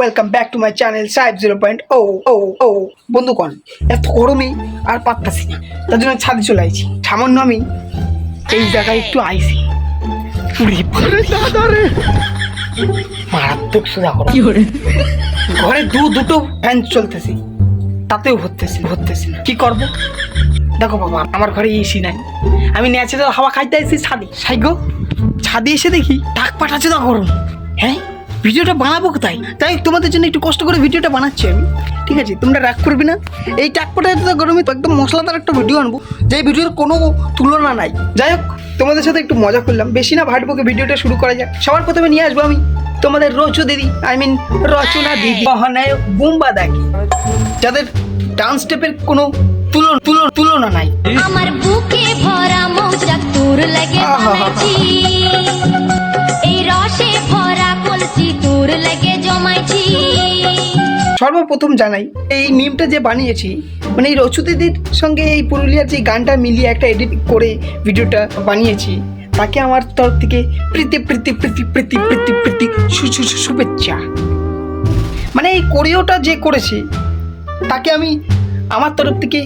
Welcome back to my channel সাহেব zero point ও ও ও বন্ধু বন্ধুগণ এত গরমে আর পারতাছি না। তার জন্য ছাদে চলে আইছি। সামান্য আমি এই জায়গায় একটু আইছি। মারাত্মক সোজা করো ঘরে দু দুটো ফ্যান চলতেছে। তাতেও ভরতেছি ভরতেছি না। কি করব? দেখো বাবা আমার ঘরে এসি নাই। আমি ন্যাচারাল হাওয়া খাইতে আসছি ছাদে। সাইগো ছাদে এসে দেখি টাক পাঠাচ্ছে না গরম। হ্যাঁ? ভিডিওটা বানাবো কোথায়? তাই তোমাদের জন্য একটু কষ্ট করে ভিডিওটা বানাচ্ছি আমি। ঠিক আছে তোমরা রাগ করবে না। এই টাক পাঠাচ্ছে তো গরমে তো একদম মশলাদার একটা ভিডিও আনব যে ভিডিওর কোনো তুলনা নাই। যাই হোক তোমাদের সাথে একটু মজা করলাম। বেশি না ভাটবকে ভিডিওটা শুরু করা যাক। সবার প্রথমে নিয়ে আসব আমি তোমাদের রচু দিদি আই মিন রচনা দিদি। মহানায়ক বুম্বা দাকি যাদের ডান্স স্টেপের কোনো তুলনা তুলনা তুলনা নাই। আমার বুকে ভরা মৌচাক তোর লাগে সর্বপ্রথম জানাই, এই মিমটা যে বানিয়েছি মানে এই রচু দিদির সঙ্গে এই পুরুলিয়ার যে গানটা মিলিয়ে একটা এডিট করে ভিডিওটা বানিয়েছি, তাকে আমার তরফ থেকে প্রীতি প্রীতি প্রীতি প্রীতি প্রীতি প্রীতি শুভেচ্ছা। মানে এই কোরিওটা যে করেছে, তাকে আমি আমার তরফ থেকে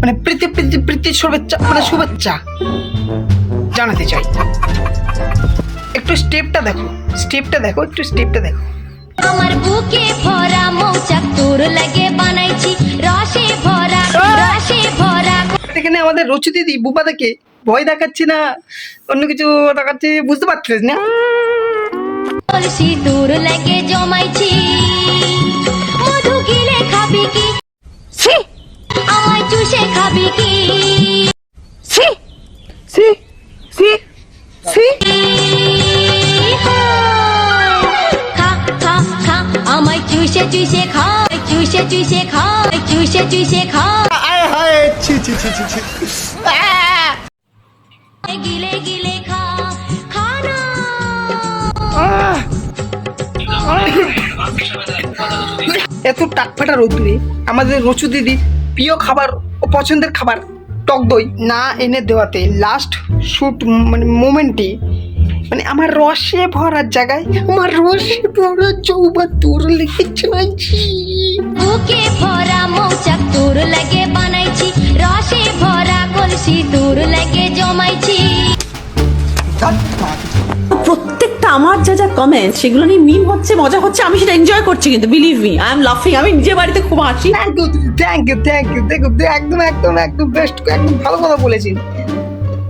মানে প্রীতি প্রীতি প্রীতি শুভেচ্ছা মানে শুভেচ্ছা জানাতে চাই। একটু স্টেপটা দেখো স্টেপটা দেখো, একটু স্টেপটা দেখো। আমার বুকে ভরা মৌচাক তোর লাগে বানাইছি রসে ভরা রসে ভরা এখানে আমাদের রচি দিদি বুবাদাকে ভয় দেখাচ্ছি না অন্য কিছু দেখাচ্ছি বুঝতে পারছিস না? বলছি তোর লাগে জমাইছি। চুষে চুষে খা চুষে চুষে খা চুষে চুষে খা। আয় হায় ছি ছি ছি ছি ছি। গিলে গিলে খা খানা এত টাকফাটা রোদ্দুরে আমাদের রচু দিদি প্রিয় খাবার ও পছন্দের খাবার টক দই না এনে দেওয়াতে লাস্ট শুট মানে মোমেন্টে মানে আমার রসে ভরার জায়গায় আমার রসে ভরা চৌবা তোর লেগে চাইছি। বুকে ভরা মৌচাক তোর লাগে বানাইছি রসে ভরা কলসি তোর লাগে জমাইছি। প্রত্যেকটা আমার যা যা কমেন্ট সেগুলো নিয়ে মিম হচ্ছে মজা হচ্ছে আমি সেটা এনজয় করছি কিন্তু বিলিভ মি আই এম লাফিং আমি নিজের বাড়িতে খুব হাসি। Thank you thank you thank you দেখো একদম একদম একদম বেস্ট একদম ভালো কথা বলেছি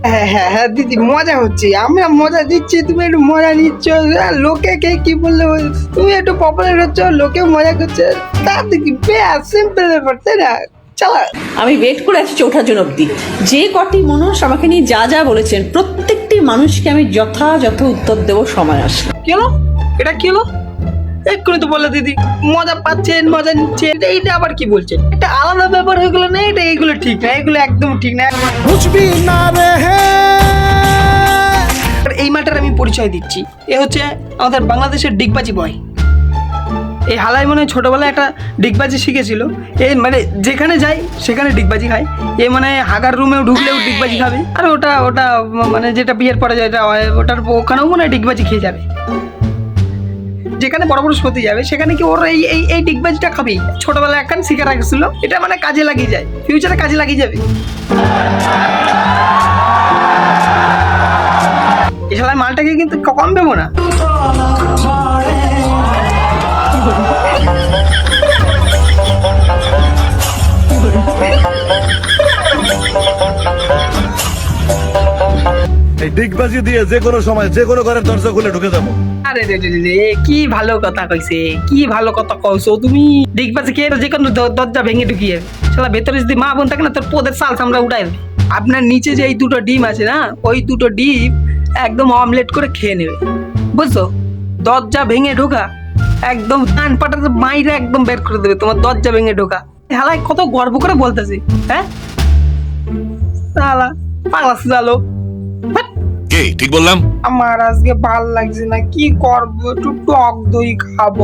হ্যাঁ হ্যাঁ হ্যাঁ দিদি মজা হচ্ছে। আমরা মজা দিচ্ছি তুমি একটু মজা নিচ্ছ। লোকে কে কি বললে? বল- তুমি একটু পপুলার হচ্ছ লোকে মজা করছে। তাতে কি বেশ সিম্পল ব্যাপার তাই না? চালা। আমি ওয়েট করে আছি চৌঠার জন্য অব্দি। যে কটি মানুষ আমাকে নিয়ে যা যা বলেছেন প্রত্যেকটি মানুষকে আমি যথাযথ উত্তর দেবো সময় আসলে। কেন এটা কি হলো এক্ষুনি তো বললে দিদি মজা পাচ্ছেন মজা নিচ্ছেন। এইটা আবার কি বলছেন? এটা আলাদা ব্যাপার হয়ে গেলো না? এটা এইগুলো ঠিক না এগুলো একদম ঠিক না। বুঝবি না রে এই মাটার আমি পরিচয় দিচ্ছি। এ হচ্ছে আমাদের বাংলাদেশের ডিগবাজি বয় এই হালাই মনে হয় ছোটোবেলায় একটা ডিগবাজি শিখেছিল। এ মানে যেখানে যাই সেখানে ডিগবাজি খায় এ মানে হাগার রুমেও ঢুকলেও ডিগবাজি খাবে। আর ওটা ওটা মানে যেটা বিয়ের পরে যায় ওটার ওখানেও মনে হয় ডিগবাজি খেয়ে যাবে। যেখানে বড় সতী যাবে, সেখানে কি ওর এই এই এই ডিগবাজিটা খাবেই ছোটবেলায় একখান শিখে রাখছিল, এটা মানে কাজে লাগিয়ে যায়। ফিউচারে কাজে লাগিয়ে যাবে। এছাড়া মালটাকে কিন্তু কম দেবো না। এই ডিগবাজি দিয়ে যে কোনো সময়, যে কোনো ঘরের দরজা খুলে ঢুকে যাব। আরে রে রে রে কি ভালো কথা কইছে, কি ভালো কথা কইছো তুমি। ডিগবাজি কে যে কোনো দরজা ভেঙে ঢুকিয়ে? শালা, ভেতরে যদি মা বোন থাকে না, তোর পোদের আপনার নিচে যে এই দুটো ডিম আছে না, ওই দুটো ডিম একদম অমলেট করে খেয়ে নেবে। বুঝছ? দরজা ভেঙে ঢোকা, একদম কান পাটাতে মাইরে একদম বের করে দেবে, তোমার দরজা ভেঙে ঢোকা। হালাই কত গর্ব করে বলতেছি হ্যাঁ? শালা, পাগলা সুজালো ঠিক বললাম? আমার আজকে ভালো লাগছে না, কি করব? একটু টক দই খাব।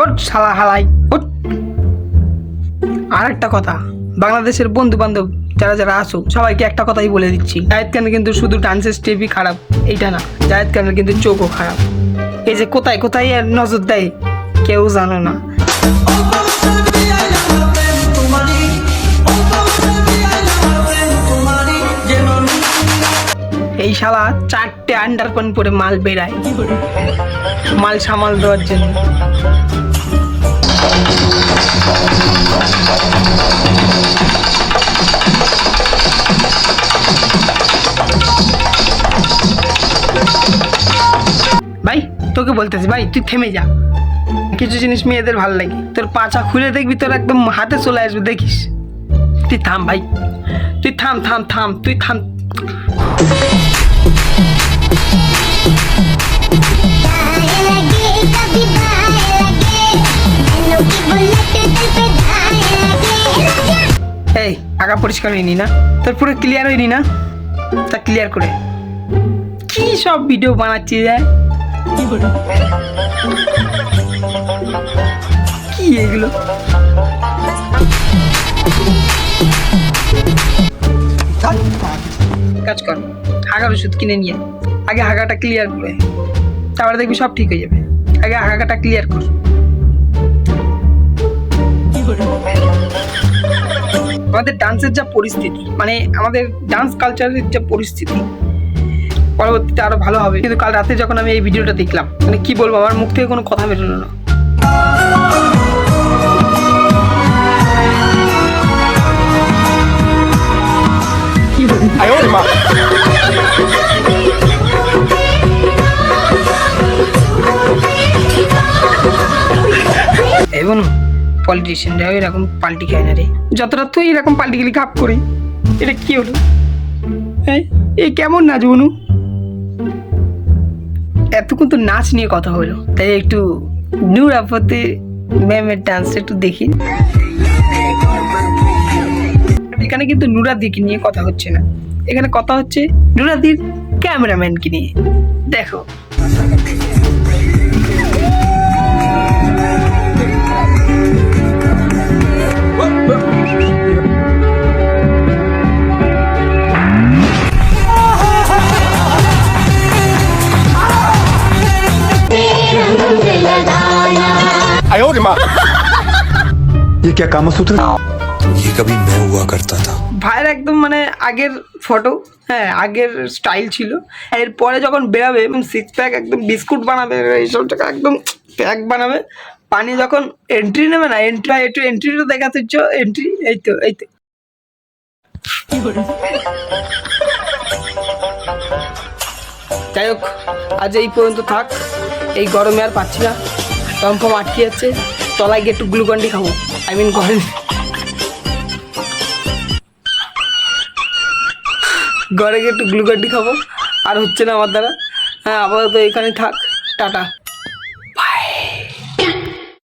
ওট শালা হালাই আর একটা কথা, বাংলাদেশের বন্ধু বান্ধব যারা যারা আসো সবাইকে একটা কথাই বলে দিচ্ছি। জায়েদ খানের কিন্তু শুধু ডান্সের স্টেপই খারাপ, এইটা না। জায়েদ খানের কিন্তু চোখও খারাপ। এই যে কোথায় কোথায় নজর দেয়, কেউ জানো না। এই শালা চারটে আন্ডারপ্যান্ট পরে মাল বেড়ায়। মাল সামাল দেওয়ার জন্য। ভাই, তোকে বলতেছি, ভাই, তুই থেমে যা। কিছু জিনিস মেয়েদের ভালো লাগে। তোর পাচা খুলে দেখবি, তোর একদম হাতে চলে আসবে, দেখিস। তুই থাম, ভাই। তুই থাম থাম থাম, তুই থাম। এই, আগা পরিষ্কার হয়নি না? তোর পুরো ক্লিয়ার হয়নি না? তা ক্লিয়ার করে। কি সব ভিডিও বানাচ্ছি যায় কি এগুলো? কাজ কর। হাগার ওষুধ কিনে নিয়ে আগে হাগাটা ক্লিয়ার করে, তারপরে দেখবি সব ঠিক হয়ে যাবে। আগে হাগাটা ক্লিয়ার কর। আমাদের ডান্সের যা পরিস্থিতি মানে আমাদের ডান্স কালচারের যা পরিস্থিতি, পরবর্তীতে আরও ভালো হবে। কিন্তু কাল রাতে যখন আমি এই ভিডিওটা দেখলাম মানে কি বলব, আমার মুখ থেকে কোনো কথা বেরোলো না। এই কেমন নাচ বনু? এতক্ষণ তো নাচ নিয়ে কথা হলো। তাই একটু নূর আফতে ম্যামের ডান্সটা একটু দেখি। এখানে কিন্তু নুরাদিকে নিয়ে কথা হচ্ছে না। এখানে কথা হচ্ছে নুরাদির ক্যামেরাম্যানকে নিয়ে দেখো ये क्या कामसूत्र ये कभी मैं हुआ करता था ভাইয়ের একদম মানে আগের ফটো হ্যাঁ আগের স্টাইল ছিল। এরপরে যখন বেরাবে সিক্স প্যাক একদম বিস্কুট বানাবে, এইসব টাকা একদম প্যাক বানাবে, পানি যখন এন্ট্রি নেবে না এন্ট্রি একটু এন্ট্রিটা দেখাতে এন্ট্রি এই তো এই তো। যাই হোক, আজ এই পর্যন্ত থাক, এই গরমে আর পাচ্ছি না। টমফম আটকে যাচ্ছে, তলায় গিয়ে একটু গ্লুকন্ডি খাব আই মিন ঘরে ঘরে গিয়ে একটু গ্লুকন্ডি খাব। আর হচ্ছে না আমার দ্বারা। হ্যাঁ আপাতত এখানে থাক। টাটা।